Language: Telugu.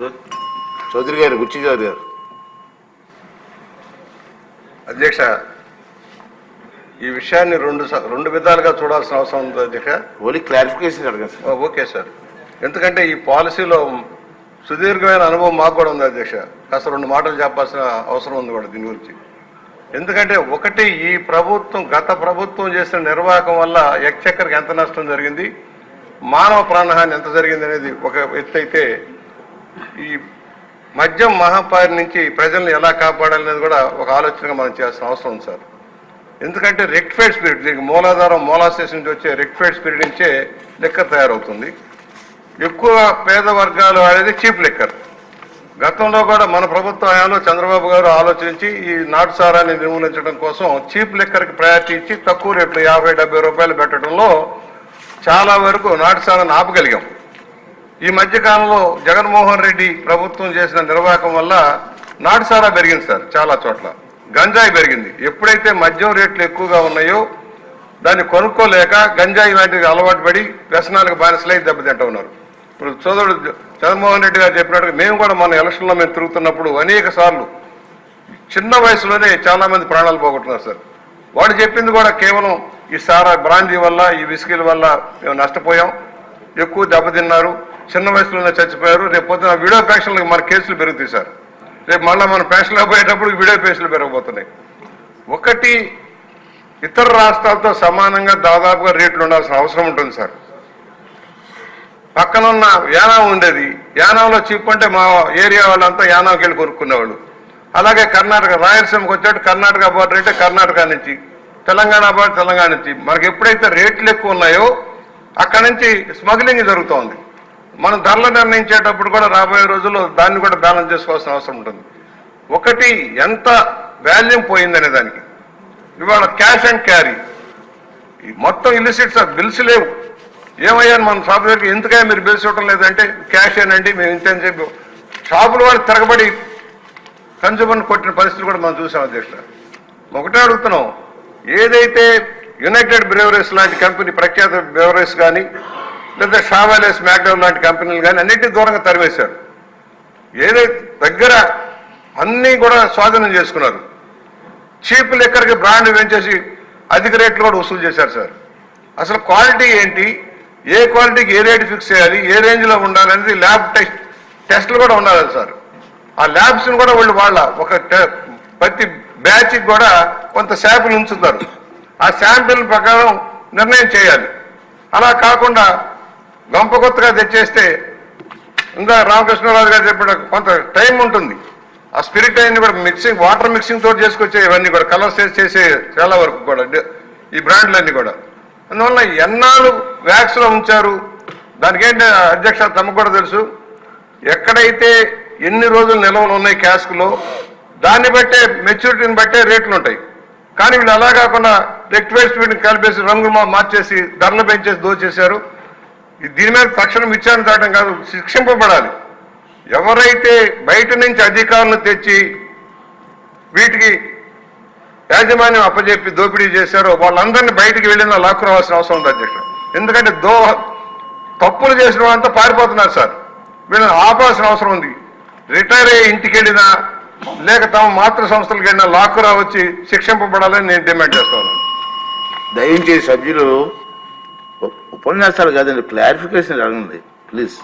చౌదరి గారు బుచ్చి చౌదరి గారు. అధ్యక్ష ఈ విషయాన్ని రెండు రెండు విధాలుగా చూడాల్సిన అవసరం ఉంది అధ్యక్ష. ఓన్లీ క్లారిఫికేషన్ అడగండి సార్. Okay sir. ఎందుకంటే ఈ పాలసీలో సుదీర్ఘమైన అనుభవం మాకు కూడా ఉంది అధ్యక్ష. కాస్త రెండు మాటలు చెప్పాల్సిన అవసరం ఉంది కూడా దీని గురించి. ఎందుకంటే ఒకటి ఈ ప్రభుత్వం గత ప్రభుత్వం చేసిన నిర్వాహకం వల్ల ఎక్చక్కరికి ఎంత నష్టం జరిగింది? మానవ ప్రాణహాని ఎంత జరిగింది అనేది ఒక ఎత్తు అయితే మద్యం మహాపారి నుంచి ప్రజల్ని ఎలా కాపాడాలనేది కూడా ఒక ఆలోచనగా మనం చేయాల్సిన అవసరం ఉంది సార్. ఎందుకంటే రెక్టిఫైడ్ స్పిరిట్ దీనికి మూలాధారం మోలాసెస్ నుంచి వచ్చే రెక్టిఫైడ్ స్పిరిట్ నుంచే లిక్కర్ తయారవుతుంది. ఎక్కువ పేద వర్గాలు అనేది చీప్ లిక్కర్. గతంలో కూడా మన ప్రభుత్వ హయాంలో చంద్రబాబు గారు ఆలోచించి ఈ నాటు సారాన్ని నిర్మూలించడం కోసం చీప్ లిక్కర్కి ప్రయారిటీ ఇచ్చి తక్కువ రేట్లు యాభై డెబ్బై రూపాయలు పెట్టడంలో చాలా వరకు నాటు సారాన్ని ఆపగలిగాం. ఈ మధ్యకాలంలో జగన్మోహన్ రెడ్డి ప్రభుత్వం చేసిన నిర్వాహకం వల్ల నాటుసారా పెరిగింది సార్ చాలా చోట్ల. గంజాయి పెరిగింది. ఎప్పుడైతే మద్యం రేట్లు ఎక్కువగా ఉన్నాయో దాన్ని కొనుక్కోలేక గంజాయి లాంటివి అలవాటు పడి వ్యసనాలకు బానిసలై దెబ్బతింటూ ఉన్నారు. ఇప్పుడు సోదరుడు జగన్మోహన్ రెడ్డి గారు చెప్పినట్టుగా మేము కూడా మన ఎలక్షన్లో మేము తిరుగుతున్నప్పుడు అనేక సార్లు చిన్న వయసులోనే చాలామంది ప్రాణాలు పోగొట్టున్నారు సార్. వాడు చెప్పింది కూడా కేవలం ఈ సారా బ్రాందీ వల్ల ఈ విస్కీల వల్ల మేము నష్టపోయాం. ఎక్కువ దెబ్బతిన్నారు. చిన్న వయసులోనే చచ్చిపోయారు. రేపు పొద్దున వీడియో పెన్షన్లకు మన కేసులు పెరుగుతాయి సార్. రేపు మళ్ళీ మన పెన్షన్లో పోయేటప్పుడు వీడియో పెన్షన్లు పెరగబోతున్నాయి. ఒకటి ఇతర రాష్ట్రాలతో సమానంగా దాదాపుగా రేట్లు ఉండాల్సిన అవసరం ఉంటుంది సార్. పక్కనున్న యానం ఉండేది. యానంలో చీప్ అంటే మా ఏరియా వాళ్ళంతా యానంకి వెళ్ళి కొనుక్కునేవాళ్ళు. అలాగే కర్ణాటక రాయలసీమకి వచ్చేట్టు కర్ణాటక బార్డర్ అంటే కర్ణాటక నుంచి తెలంగాణ బార్డర్ తెలంగాణ నుంచి. మనకి ఎప్పుడైతే రేట్లు ఎక్కువ ఉన్నాయో అక్కడి నుంచి స్మగ్లింగ్ జరుగుతోంది. మనం ధరలు నిర్ణయించేటప్పుడు కూడా రాబోయే రోజుల్లో దాన్ని కూడా బ్యాలెన్స్ చేసుకోవాల్సిన అవసరం ఉంటుంది. ఒకటి ఎంత వాల్యూమ్ పోయిందనే దానికి. ఇవాళ క్యాష్ అండ్ క్యారీ. ఈ మొత్తం ఇలిసిట్స్ బిల్స్ లేవు. ఏమయ్యాను మన షాప్ దగ్గర మీరు బిల్స్ ఇవ్వటం లేదంటే క్యాష్ ఏనండి మేము ఇంత అని చెప్పి షాపులు వాళ్ళు తిరగబడి కన్జ్యూమర్ని కొట్టిన పరిస్థితులు కూడా మనం చూసాం అధ్యక్షుడు ఒకటే అడుగుతున్నాం. ఏదైతే యునైటెడ్ బ్రేవరీస్ లాంటి కంపెనీ ప్రఖ్యాత బ్రేవరీస్ కానీ లేదా షావాలేస్ మ్యాక్డౌన్ లాంటి కంపెనీలు కానీ అన్నింటినీ దూరంగా తరివేశారు ఏదైతే దగ్గర అన్నీ కూడా స్వాధీనం చేసుకున్నారు. చీప్ లెక్కర్కి బ్రాండ్ పెంచేసి అధిక రేట్లు కూడా వసూలు చేశారు సార్. అసలు క్వాలిటీ ఏంటి? ఏ క్వాలిటీకి ఏ రేటు ఫిక్స్ చేయాలి? ఏ రేంజ్లో ఉండాలనేది ల్యాబ్ టెస్ట్ టెస్ట్లు కూడా ఉండాలి సార్. ఆ ల్యాబ్స్ని కూడా వాళ్ళు వాళ్ళ ఒక టె- ప్రతి బ్యాచ్కి కూడా కొంత శాంపిల్ ఉంచుతారు. ఆ శాంపిల్ ప్రకారం నిర్ణయం చేయాలి. అలా కాకుండా గంప కొత్తగా తెచ్చేస్తే ఇంకా రామకృష్ణరాజు గారు చెప్పిన కొంత టైం ఉంటుంది. ఆ స్పిరిట్ అయింది కూడా మిక్సింగ్ వాటర్ మిక్సింగ్ తోటి చేసుకొచ్చే ఇవన్నీ కూడా కలర్స్ చేసే చాలా వరకు కూడా ఈ బ్రాండ్లన్నీ కూడా. అందువల్ల ఎన్నాళ్ళు వ్యాక్స్లో ఉంచారు? దానికి ఏంటి అధ్యక్ష తమకు కూడా తెలుసు. ఎక్కడైతే ఎన్ని రోజులు నిల్వలు ఉన్నాయి క్యాస్క్లో దాన్ని బట్టే మెచ్యూరిటీని బట్టే రేట్లు ఉంటాయి. కానీ వీళ్ళు అలా కాకుండా రెక్టిఫైడ్ స్పీడ్ని కలిపేసి రంగులు మార్చేసి ధరలు పెంచేసి దోచేశారు. దీని మీద తక్షణం విచారణ దాటం కాదు శిక్షింపబడాలి. ఎవరైతే బయట నుంచి అధికారులను తెచ్చి వీటికి యాజమాన్యం అప్పజెప్పి దోపిడీ చేశారో వాళ్ళందరినీ బయటికి వెళ్ళిన లాక్కురావాల్సిన అవసరం ఉంది అధ్యక్షుడు. ఎందుకంటే దో తప్పులు చేసిన వాళ్ళంతా పారిపోతున్నారు సార్. వీళ్ళని ఆపాల్సిన అవసరం ఉంది. రిటైర్ అయ్యి ఇంటికి వెళ్ళినా లేక తమ మాతృ సంస్థలకు వెళ్ళినా లాక్కురా వచ్చి శిక్షింపబడాలని నేను డిమాండ్ చేస్తాను దయచేసి సభ్యులు ఉపన్యాసాలు కాదండి క్లారిఫికేషన్ అడగండి ప్లీజ్